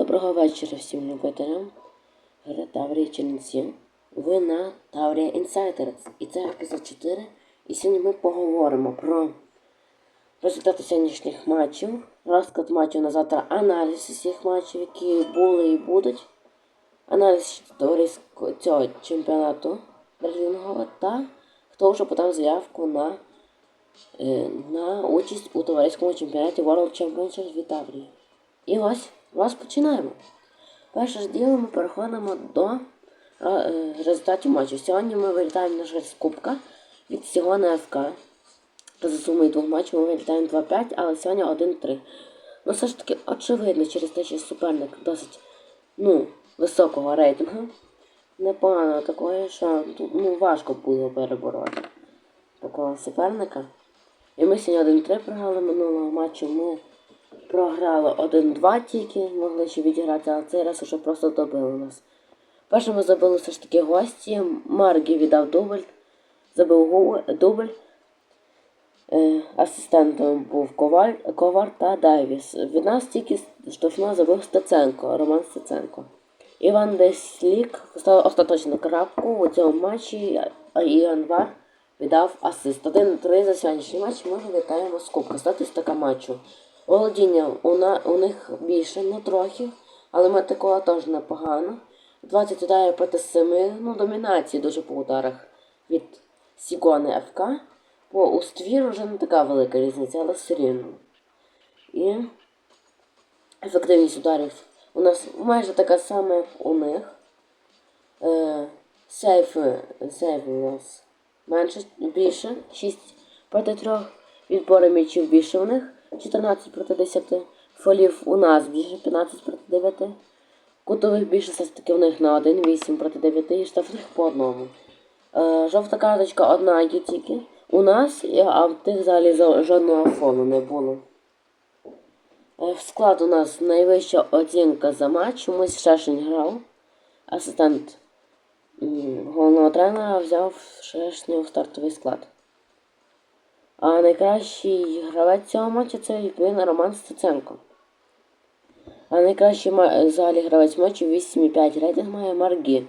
Доброго вечора всім любителям. Гри Таврії Чернівці. Ви на Таврія Insiders. І це епізод 4. І сьогодні ми поговоримо про результати сьогоднішніх матчів, розклад матчів на завтра, аналіз усіх матчів, які були і будуть, аналіз товариського цього чемпіонату рейтингового та хто вже подав заявку на, е, на участь у товариському чемпіонаті World Championships від Таврії. І ось розпочинаємо. Перше ж діло ми переходимо до е, результатів матчу. Сьогодні ми вилітаємо на жаль з Кубка від Сігона ФК. За сумою двох матчів ми вилітаємо 2-5, але сьогодні 1-3. Ну все ж таки очевидно, через те, що суперник досить ну, високого рейтингу. Непогано такої, що ну, важко було перебороти такого суперника. І ми сьогодні 1-3 програли минулого матчу. Ми програли 1-2 тільки, могли ще відіграти, але цей раз уже просто добили нас. Першими забили все ж таки гості. Маргі віддав дубль, забив гол- дубль. Е, Асистентом був Коваль, Ковар та Дайвіс. Від нас тільки штрафно забив Стеценко, Роман Стеценко. Іван Деслік поставив остаточну крапку у цьому матчі, а Вар віддав асист. 1-3 за сьогоднішній матч ми вилітаємо з кубка. Статистика матчу. Володіння у, на, у них більше, ну трохи, але ми такого теж непогано. 20 ударів проти 7, ну домінації дуже по ударах від Сігони ФК. По Уствір вже не така велика різниця, але все рівно. І ефективність ударів у нас майже така сама, як у них. Е, сейфи, сейфи у нас менше, більше, 6 проти 3. Відбори м'ячів більше у них, 14 проти 10. Фолів у нас більше 15 проти 9. Кутових більше все ж таки у них на 1, 8 проти 9 і штрафних по одному. Е, жовта карточка одна є тільки у нас, а в тих взагалі за- жодного фолу не було. Е, В склад у нас найвища оцінка за матч. Чомусь Шешень грав. Асистент головного тренера взяв Шешня в стартовий склад. А найкращий гравець цього матчу це відповідно Роман Стеценко. А найкращий взагалі гравець матчу 8,5 рейтинг має Маргі.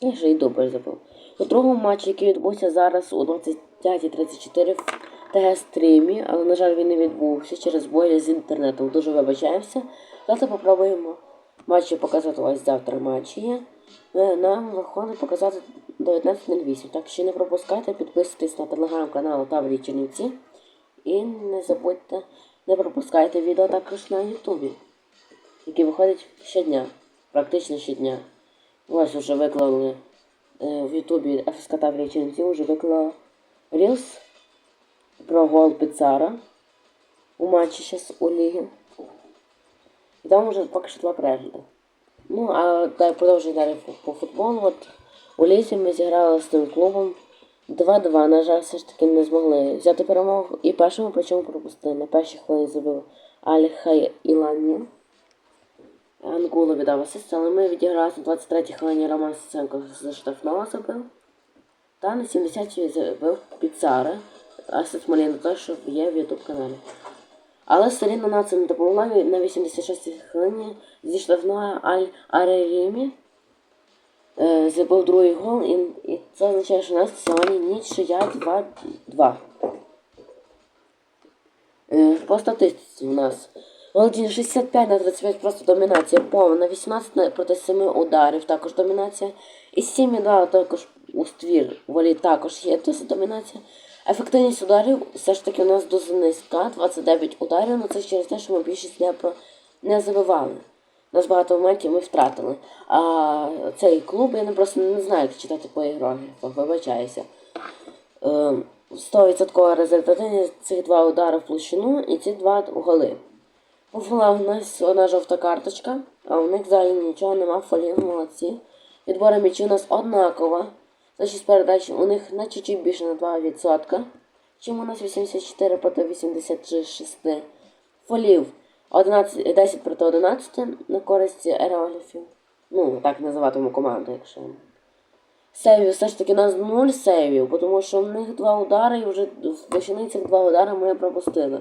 Я ще й дубль забув. У другому матчі, який відбувся зараз у 25.34 в ТГ-стрімі, але, на жаль, він не відбувся через бої з інтернетом. Дуже вибачаємося. Завтра попробуємо матчі показати ось завтра матчі є. Е, Нам виходить показати 19.08. Так що не пропускайте, підписуйтесь на телеграм-канал Таврії Чернівці. І не забудьте, не пропускайте відео також на Ютубі, які виходять щодня, практично щодня. Ось вже виклали е, в Ютубі ФСК Таврія Чернівці, вже виклала Рілс про гол Піцара у матчі зараз у Лігі. І там вже поки що два перегляди. Ну, а далі продовжую далі по, футболу. От у Лізі ми зіграли з тим клубом 2-2. На жаль, все ж таки не змогли взяти перемогу. І першому причому пропустили. На першій хвилині забив Аліхай Ілані. Ангулу віддав асист, але ми відіграли на 23-й хвилині Роман Сисенко за штрафного забив. Та на 70-й забив Піцара. Асист Маліна що є в Ютуб каналі. Але нам це не допомогла на 86-й хвилині зі штрафного Аль Арерімі. Е, другий гол, і, і це означає, що у нас сьогодні нічия 2-2. Е, По статистиці у нас Володіння 65 на 35 просто домінація повна, 18 на- проти 7 ударів також домінація. І 7,2 також у ствір волі також є досить домінація. Ефективність ударів все ж таки у нас дуже низька, 29 ударів, але це через те, що ми більшість не, про... не забивали. У нас багато моментів ми втратили. А цей клуб я просто не знаю, як читати по ігрографах, вибачаюся. Е, 100% результативність цих два удари в площину і ці два голи. Фолах у нас одна жовта карточка, а у них взагалі нічого нема, фолів молодці. Відбори м'ячів у нас однакова. За 6 передач у них на чуть-чуть більше на 2%. Чим у нас 84 проти 86. Фолів 11, 10 проти 11 на користь аерографів. Ну, так називатиму команду, якщо. Сейвів все ж таки у нас 0 сейвів, тому що в них два удари і вже в площини цих два удари ми пропустили.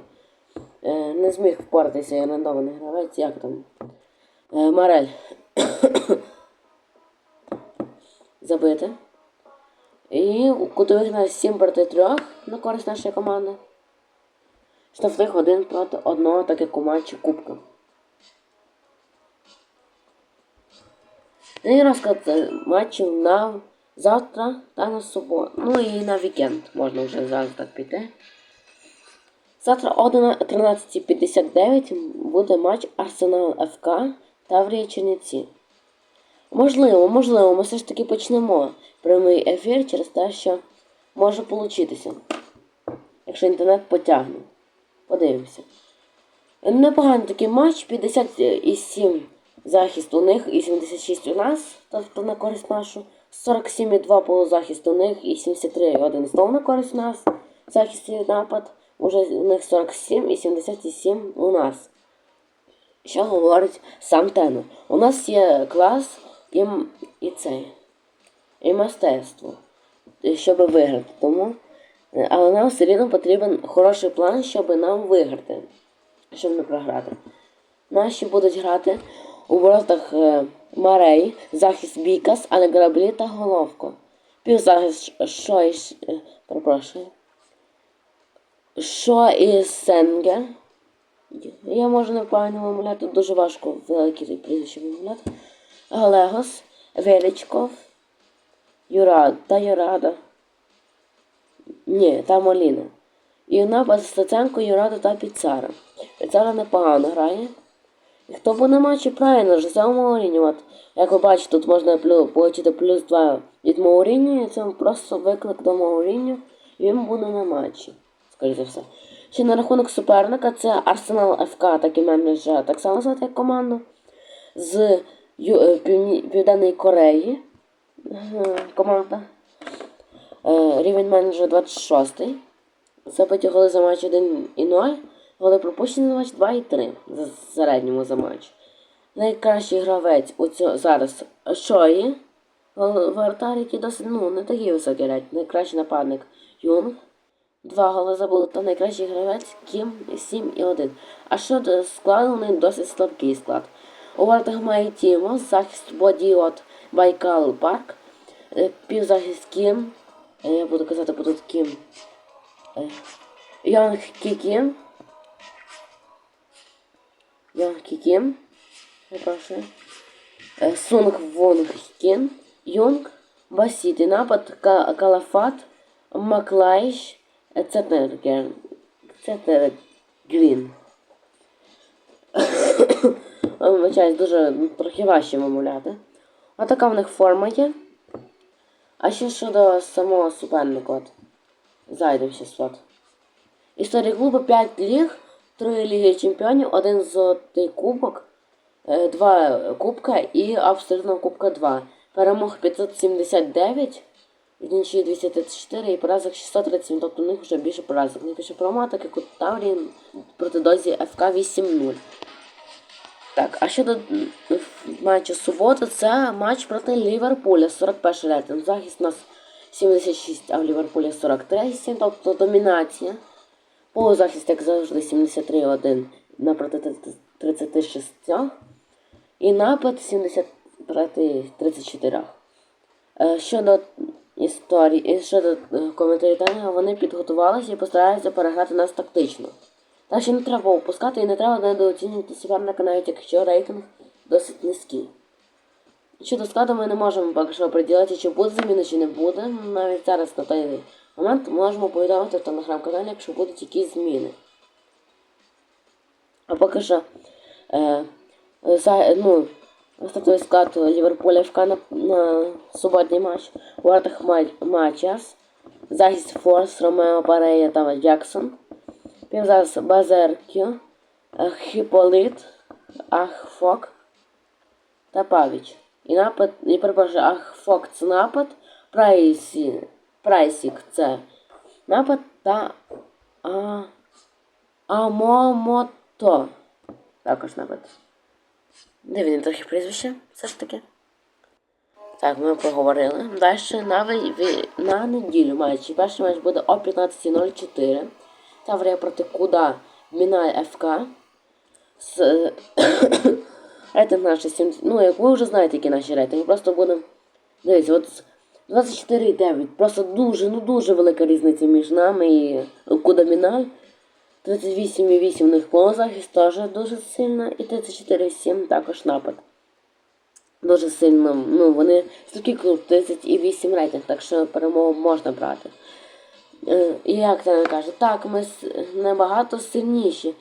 Е, не зміг впоратися орендований гравець, як там. Е, Марель. Забити. І кутових на 7 проти 3 на користь нашої команди. Штрафних один проти одного, так як у матчі Кубка. Ну і розклад матчів на завтра та на суботу. Ну і на вікенд можна вже зараз так піти. Завтра о 13.59 буде матч Арсенал ФК Таврія Чернівці. Можливо, можливо, ми все ж таки почнемо прямий ефір через те, що може получитися. Якщо інтернет потягне. Подивимося. Непоганий такий матч, 57 захист у них і 76 у нас, тобто на користь нашу. 47,2 полузахист у них і 73,1 знову на користь нас. Захист і напад. Уже у них 47 і 77 у нас. Що говорить сам Тено? У нас є клас і, і цей. І мистецтво, щоб виграти. Тому, е, але нам все рівно потрібен хороший план, щоб нам виграти, щоб не програти. Наші будуть грати у воротах е, Марей, захист Бікас, але граблі та головко. Півзахист Шойш, е, перепрошую. Шо і Сенгер. Я можу неправильно вимовляти, дуже важко великі прізвища вимовляти. Галегос, Величков, Юрад та Юрада. Ні, та Моліна. І напад Стеценко, Юрада та Піцара. Піцара непогано грає. І хто буде на матчі правильно, Жозе Мауріньо. От, як ви бачите, тут можна отримати плюс 2 від Мауріньо, і це просто виклик до Мауріньо, і він буде на матчі, скоріше за все. Ще на рахунок суперника це Арсенал ФК, так і менеджер, так само звати як команду. З Південної Кореї е, команда. Е, рівень менеджера 26. Забиті голи за матч 1 і 0. Голи пропущені за матч 2 і 3 за середньому за матч. Найкращий гравець у цьо, зараз Шої. Воротар, який досить ну, не такий високий гравець. Найкращий нападник Юнг. Два голи забули, та найкращий гравець Кім 7 і 1. А щодо складу, у них досить слабкий склад. У воротах має Тімо, захист Бодіот Байкал Парк, е, півзахист Кім. е, Я буду казати, тут Кім. Е, Йонг Кікім. Йонг Кікім. Перепрошую. Сунг Вонг Кін. Юнг. Басіти. Напад Калафат. Маклайш. е, Цетергер. Цетергрін. Вибачаюсь, дуже трохи вимовляти. А така в них форма є. А ще щодо самого суперника. От. Зайдемо ще от. Історія клубу 5 ліг, 3 ліги чемпіонів, 1 золотий кубок, 2 кубка і абсолютно кубка 2. Перемог 579, інші 234 і поразок 637, тобто у них вже більше поразок. Найбільше перемога, так як у Таврії проти дозі ФК 8-0. Так, а щодо матчу суботи, це матч проти Ліверпуля, 41 рейтинг. Захист у нас 76, а в Ліверпулі 43, 7, тобто домінація. Полузахист, як завжди, 73-1 напроти 36. І напад 70 проти 34. Е, Щодо історії, і щодо е, коментарів вони підготувалися і постараються переграти нас тактично. Так що не треба опускати і не треба недооцінювати суперника, навіть якщо рейтинг досить низький. Щодо складу ми не можемо поки що приділити, чи буде заміна, чи не буде. Навіть зараз на той момент можемо повідомити в телеграм-каналі, якщо будуть якісь зміни. А поки що е, за, ну, стартовий склад Ліверпуля ФК на, на суботній матч. У воротах Ма- Матчас, захист Форс, Ромео Парея та Джексон. Півзас Базеркю, е, Хіполит, Ахфок та Павіч. І напад, і перепрошую, Ахфок це напад, Прайсі, Прайсік це напад та а, Амомото. Також напад. Дивне трохи прізвище, все ж таки. Так, ми поговорили. Далі на, на неділю матчі. Перший матч буде о 15.04. Таврія проти Куда Мінай ФК. С... Рейтинг наш 70. Ну, як ви вже знаєте, які наші рейтинги. Просто будемо. Дивіться, от 24,9. Просто дуже, ну дуже велика різниця між нами і Кудаміналь. 38,8 у них полузахист теж дуже сильно. І 34,7 також напад. Дуже сильно. Ну, вони клуб 38 рейтинг, так що перемогу можна брати. Е, як це каже, так, ми набагато сильніші,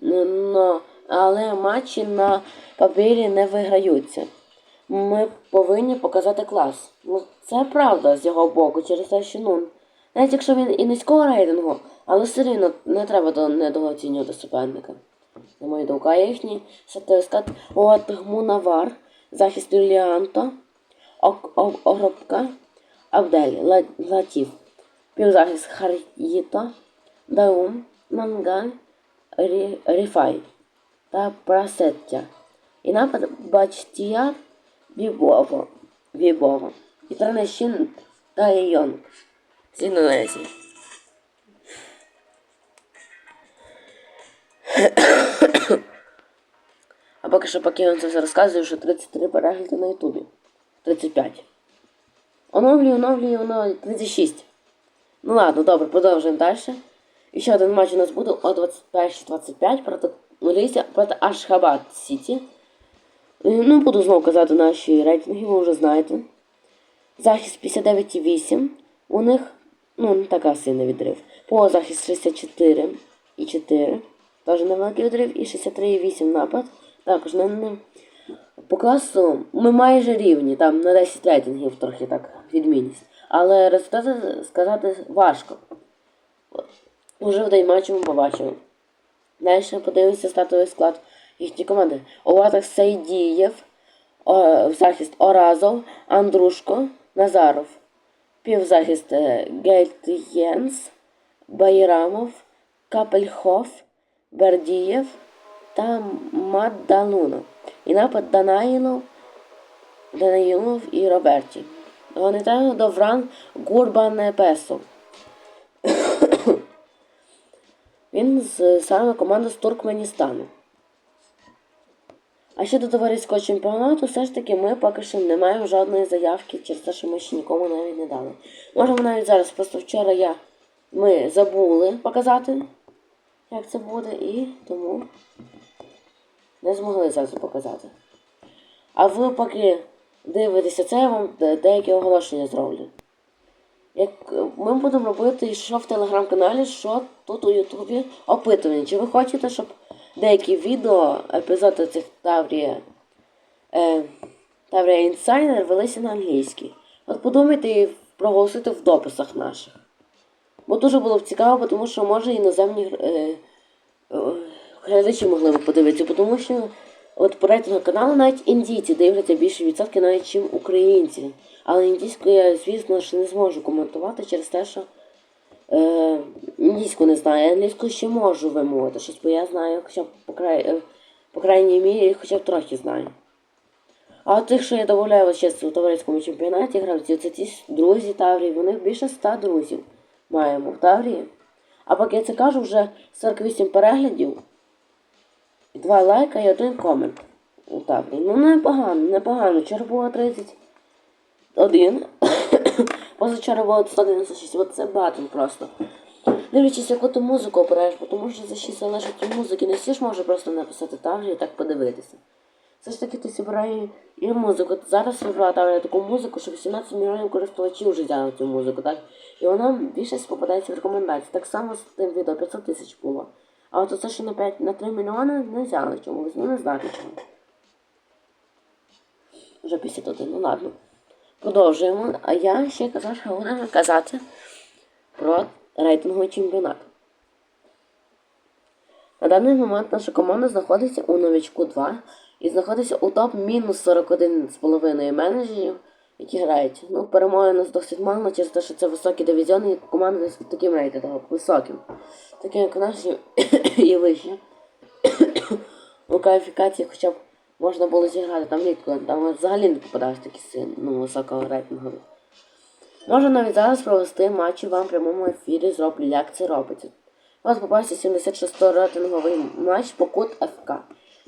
но, але матчі на папері не виграються. Ми повинні показати клас. Ну, це правда з його боку, через те, що ну, навіть якщо він і низького рейтингу, але все рівно не треба до, недооцінювати суперника. На мою думку, а їхній статистикат от Мунавар, захист О- Огробка, Абдель, Ла- Латів, півзахист Хар'їто, Даум, Мангаль, Рі- Ріфай та Прасеття. І напад Бачтіяр Бібово, Бібово. І Транещин та Йон з Індонезії. А поки що, поки вам це все розказую, що 33 перегляди на Ютубі. 35. Оновлюю, оновлюю, оновлюю. 36. Ну ладно, добре, продовжуємо далі. І ще один матч у нас буде о 21.25 проти Лісі, проти Ашхабад Сіті. Е, Ну, буду знову казати наші рейтинги, ви вже знаєте. Захист 59,8. У них ну, не така сильна відрив. По захист 64 і 4. Теж невеликий відрив. І 63,8 напад. Також не, не. По класу ми майже рівні, там на 10 рейтингів трохи так відмінність. Але результати сказати важко. Уже в ми побачимо. Далі подивимося статовий склад їхньої команди. У атак Сайдієв, о, в захист Оразов, Андрушко, Назаров. Півзахист е, Гельтєнс, Байрамов, Капельхоф, Бердієв та Маддалуно. І напад Данаїлов, Данаїлов і Роберті. Гонитаю Довран Гурбан Песо. Він з саме команда з Туркменістану. А щодо товариського чемпіонату, все ж таки ми поки що не маємо жодної заявки через те, що ми ще нікому навіть не дали. Можемо навіть зараз, просто вчора я ми забули показати, як це буде, і тому не змогли зараз показати. А ви поки дивитеся це, я вам деякі оголошення зроблю. Як ми будемо робити що в телеграм-каналі, що тут у Ютубі опитування. Чи ви хочете, щоб деякі відео, епізоди цих Таврія, е, Таврія Інсайдер велися на англійській? От подумайте і проголосуйте в дописах наших. Бо дуже було б цікаво, тому що може іноземні е, е, глядачі могли б подивитися, тому що от по рейтингу каналу навіть індійці дивляться більше відсотки навіть, чим українці. Але індійську я, звісно ж, не зможу коментувати через те, що е, індійську не знаю, англійську ще можу вимовити щось, бо я знаю, хоча б по, край, е, по крайній мірі, хоча б трохи знаю. А от тих, що я ось зараз у товариському чемпіонаті гравці, це ті друзі Таврії, них більше ста друзів маємо в Таврії. А поки я це кажу, вже 48 переглядів, два лайка і один комент Таврії. Ну непогано, непогано. Було 31. Позавчора було 196. От це батл просто. Дивлячись, яку ти музику обираєш, тому що за 6 залежить музики. Не всі ж може просто написати Таврію і так подивитися. Все ж таки ти зібрає і музику. Зараз вибрала таку музику, що 18 мільйонів користувачів вже взяли цю музику, так? І вона більшість попадається в рекомендації. Так само з тим відео 500 тисяч було. А от це, що на 5 на 3 мільйони не взяли чомусь. Ну не знаю чому. Вже 51, ну ладно. Продовжуємо. А я ще казав, що будемо казати про рейтинговий чемпіонат. На даний момент наша команда знаходиться у новичку 2 і знаходиться у топ мінус 41,5 менеджерів, які грають. Ну, перемоги у нас досить мало через те, що це високі дивізіони, і команда десь таким рейтингом, високим. Таким як наші і вищі. У кваліфікації хоча б можна було зіграти там рідко, там взагалі не попадався такі син, ну, високого рейтингу. Можна навіть зараз провести матчі вам в прямому ефірі, зроблю, як це робиться. У вас попався 76 рейтинговий матч по код ФК.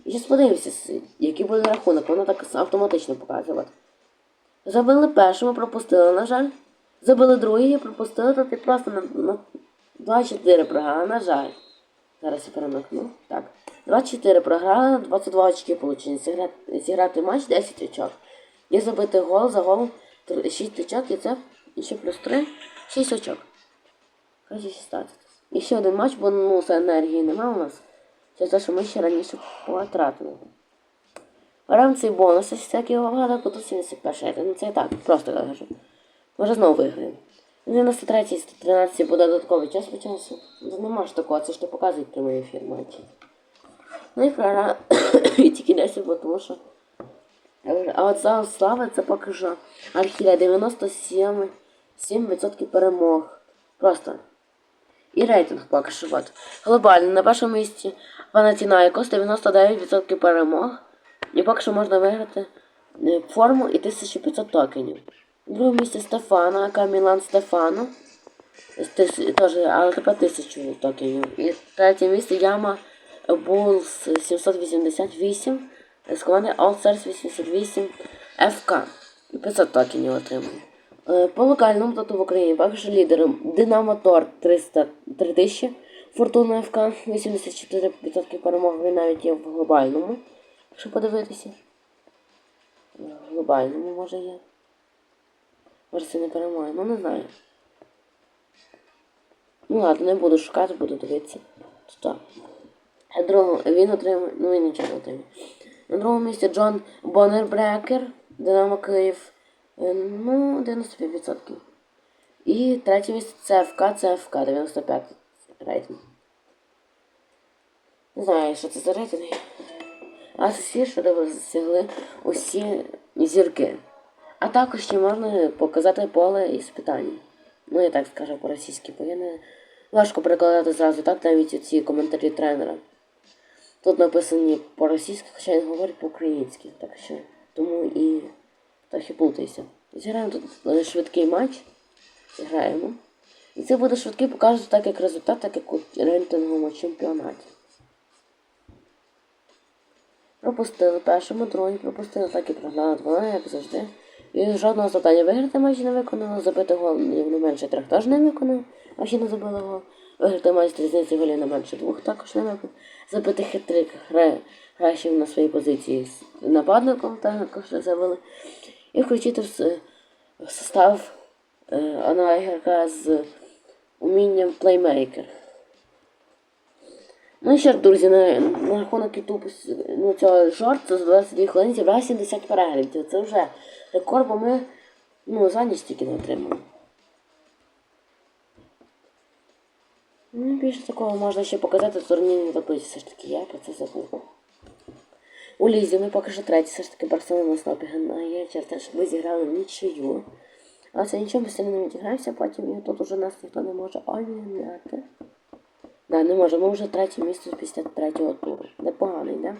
І зараз подивимося, який буде рахунок, вона так автоматично показувати. Забили першому, пропустили, на жаль. Забили другий, пропустили, то ти просто на, на 2-4 програли, на жаль. Зараз я перемикну. Так. 24 програли, 22 очки получили. Зіграти, матч 10 очок. І забити гол за гол 6 очок, і це ще плюс 3, 6 очок. Краще 16. І ще один матч, бо ну, енергії нема у нас. Це те, що ми ще раніше потратили. Беремо цей бонус, ось всякі вагада, тут 71 Ну це я так, просто кажу. Може знову виграємо. 93 113 буде додатковий час по часу. Ну, Нема ж такого, це ж не показують прямий ефір матчі. Ну і і тільки 10, бо тому що. А от за слава це поки що Архіля 97 7% перемог. Просто. І рейтинг поки що. От. Глобальний на першому місці Панатінайкос 99% перемог. І поки що можна виграти е, форму і 1500 токенів. На другому місці Стефана, АК Мілан Стефано. Теж, але тепер 1000 токенів. І третє місце Яма Булс 788 з команди All Stars 88 ФК. 500 токенів отримує. Е, По локальному тут в Україні що лідером Динамо Тор 300 3000, Фортуна ФК 84% перемог, він навіть є в глобальному. Якщо подивитися. В глобальному може є. Може не перемоги, ну не знаю. Ну ладно, не буду шукати, буду дивитися. Що? А другого він отримує, ну він нічого не отримує. На другому місці Джон Боннербрекер, Динамо Київ. е, Ну, 95%. І третє місце ЦФК, ЦФК, 95 рейтинг. Не знаю, що це за рейтинги. А всі, що досягли усі зірки. А також ще можна показати поле із питань. Ну, я так скажу по-російськи, бо я не важко перекладати зразу так навіть ці коментарі тренера. Тут написані по-російськи, хоча він говорить по-українськи, так що тому і трохи плутайся. Зіграємо тут е, швидкий матч. Граємо. І це буде швидкий, покажу так як результат, так як у рейтинговому чемпіонаті. Пропустили першому, другий пропустили, так і прогнали двоє, як завжди. І жодного завдання виграти матч не виконали, забити гол не менше трьох теж не виконав, а ще не забили гол. Виграти з різниці голів не менше двох також не виконав. Забити хитрик краще на своїй позиції з нападником, також завели. І включити в, состав е, одного з умінням плеймейкер. Ну і ж, друзі, на, на рахунок ютубу ну, цього жорт за 22 хвилини зібрав 70 переглядів. Це вже рекорд, бо ми ну, за ніч тільки не отримали. Ну, більше такого можна ще показати в турнірній таблиці, все ж таки, я про це забув. У Лізі ми поки що треті, все ж таки Барселона нас обігнає через те, що ми зіграли нічию. Але це нічого, ми сильно не відіграємося, потім і тут уже нас ніхто не може обігнати. Да, не може, ми вже третє місце після третього туру. Непоганий, да?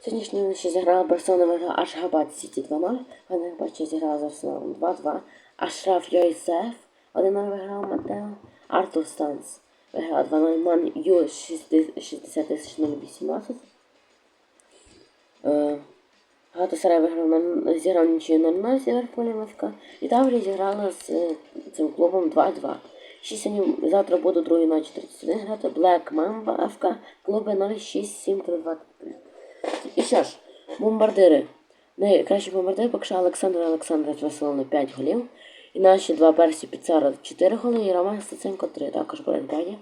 Сьогоднішній ще зіграла Барселона виграла Ашгабад Сіті 2-0. Фенербаче зіграла з Арсеналом 2-2. Ашраф Йойсеф 1-0 виграв Матео. Артур Станс виграв 2-0. Ман Ю 60 тисяч 018. Е, виграв на зіграв нічию 0-0 з Ліверпулем. І Таврія зіграла з е, цим клубом 2-2. Ще сьогодні завтра буду другої ночі 31 грати. Black Mamba ФК клуби 06 І що ж, бомбардири. Найкращі бомбардири поки що Олександр Олександрович Василовна 5 голів. І наші два персі Піцара 4 голи і Роман Стеценко 3. Також боротьбані.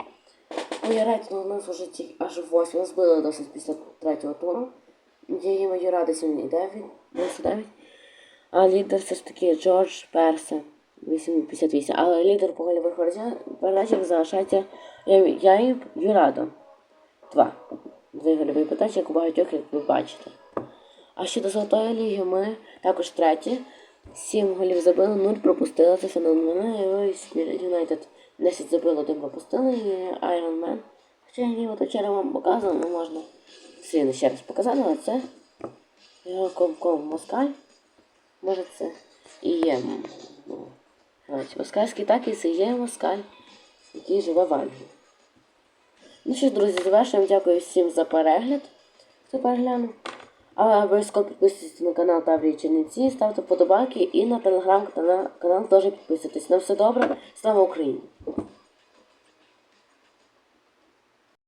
Ну, рейтинг у нас вже ті- аж 8. Збили досить після третього туру. Діємо Юради 7,9, 99. А лідер все ж таки Джордж Перса 8,58. Але лідер по гольових передачах залишається я, Юрадо. Два. Дві гольові передачі, як у багатьох, як ви бачите. А щодо Золотої ліги ми також треті. Сім голів забили, нуль пропустили. Це феноменально. United 10 забили, один пропустили. І Iron Man. Хоча я його вчора вам показував, ну можна сильно ще раз показати, але це його комком Москаль. Може це і є. Коротше, москальський так і це є москаль, який живе в Англії. Ну що ж, друзі, завершуємо. Дякую всім за перегляд. хто переглянув. А обов'язково підписуйтесь на канал Таврії Черниці, ставте вподобайки і на телеграм-канал теж підписуйтесь. На все добре, слава Україні!